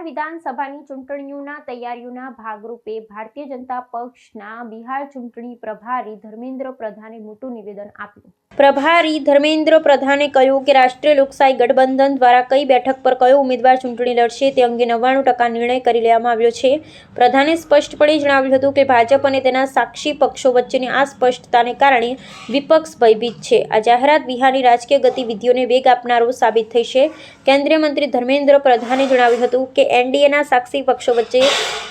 બિહાર વિધાનસભાની ચૂંટણીઓના તૈયારીઓના ભાગરૂપે ભારતીય જનતા પક્ષના બિહાર ચૂંટણી પ્રભારી ધર્મેન્દ્ર પ્રધાને મોટું નિવેદન આપ્યું. પ્રભારી ધર્મેન્દ્ર પ્રધાને કહ્યું કે રાષ્ટ્રીય લોકશાહી ગઠબંધન દ્વારા કઈ બેઠક પર કયો ઉમેદવાર ચૂંટણી લડશે તે અંગે નવ્વાણું ટકા નિર્ણય કરી લેવામાં આવ્યો છે. પ્રધાને સ્પષ્ટપણે જણાવ્યું હતું કે ભાજપ અને તેના સાક્ષી પક્ષો વચ્ચેની આ સ્પષ્ટતાને કારણે વિપક્ષ ભયભીત છે. આ જાહેરાત બિહારની રાજકીય ગતિવિધિઓને વેગ આપનારો સાબિત થશે. કેન્દ્રીય મંત્રી ધર્મેન્દ્ર પ્રધાને જણાવ્યું હતું કે એનડીએના સાક્ષી પક્ષો વચ્ચે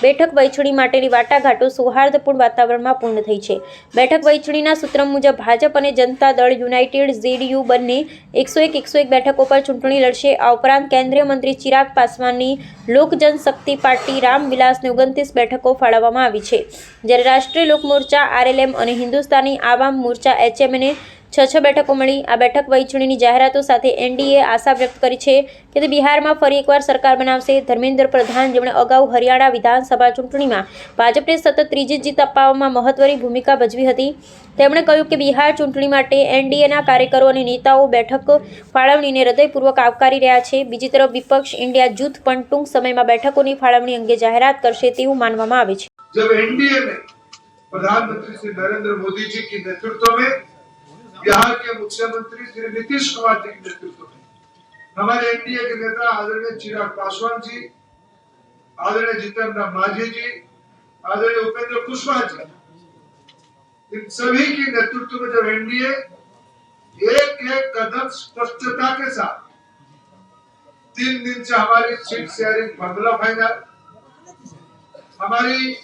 બેઠક વહેંચણી માટેની વાટાઘાટો સૌહાર્દપૂર્ણ વાતાવરણમાં પૂર્ણ થઈ છે. બેઠક વહેંચણીના સૂત્ર મુજબ ભાજપ અને જનતા દળ યુનાઇટેડ ઝેડીયુ બંને એકસો એક એકસો એક બેઠકો પર ચૂંટણી લડશે. આ ઉપરાંત કેન્દ્રીય મંત્રી ચિરાગ પાસવાનની લોક જનશક્તિ પાર્ટી રામવિલાસને ઓગણત્રીસ બેઠકો ફાળવવામાં આવી છે. જ્યારે રાષ્ટ્રીય લોક મોરચા આરએલએમ અને હિન્દુસ્તાની આવામ મોરચા એચએમને છ છ બેઠકો મળી આ બેઠક વહેંચણીની જાહેરાતો સાથે એનડીએ આશા વ્યક્ત કરી છે કે તે બિહારમાં ફરી એકવાર સરકાર બનાવશે ધર્મેન્દ્ર પ્રધાન જેમણે અગાઉ હરિયાણા વિધાનસભા ચૂંટણીમાં ભાજપને સતત ત્રીજી જીત અપાવવામાં મહત્વની ભૂમિકા ભજવી હતી તેમણે કહ્યું કે બિહાર ચૂંટણી માટે એનડીએના કાર્યકરો અને નેતાઓ બેઠક ફાળવણીને હૃદયપૂર્વક આવકારી રહ્યા છે બીજી તરફ વિપક્ષ ઇન્ડિયા જૂથ પણ ટૂંક સમયમાં બેઠકોની ફાળવણી અંગે જાહેરાત કરશે તેવું માનવામાં આવે છે जब एनडीए में प्रधानमंत्री श्री नरेंद्र मोदी जी के नेतृत्व में बिहार के मुख्यमंत्री श्री नीतीश कुमार जी के नेतृत्व में। हमारे एनडीए के नेता आदरणीय चिराग पासवान जी, आदरणीय जितेंद्र मांझी जी, आदरणीय उपेंद्र कुशवाहा जी, इन सभी के नेतृत्व में जब एनडीए एक एक कदम स्पष्टता के साथ तीन दिन से हमारी सीट शेयरिंग फॉर्मूला फाइनल, हमारी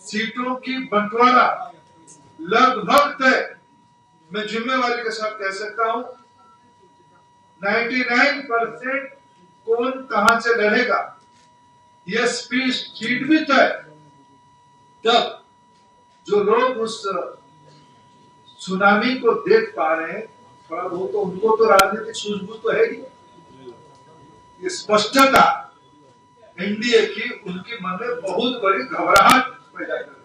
सीटों की बंटवारा लगभग तय मैं जिम्मेवारी के साथ कह सकता हूँ 99 परसेंट कौन कहाँ से लड़ेगा? यह स्पीच सीट भी तय तब जो लोग उस सुनामी को देख पा रहे हैं, थोड़ा वो तो उनको तो राजनीतिक सूझबूझ तो है ही। ये स्पष्टता एनडीए की, उनके मन में बहुत बड़ी घबराहट पैदा कर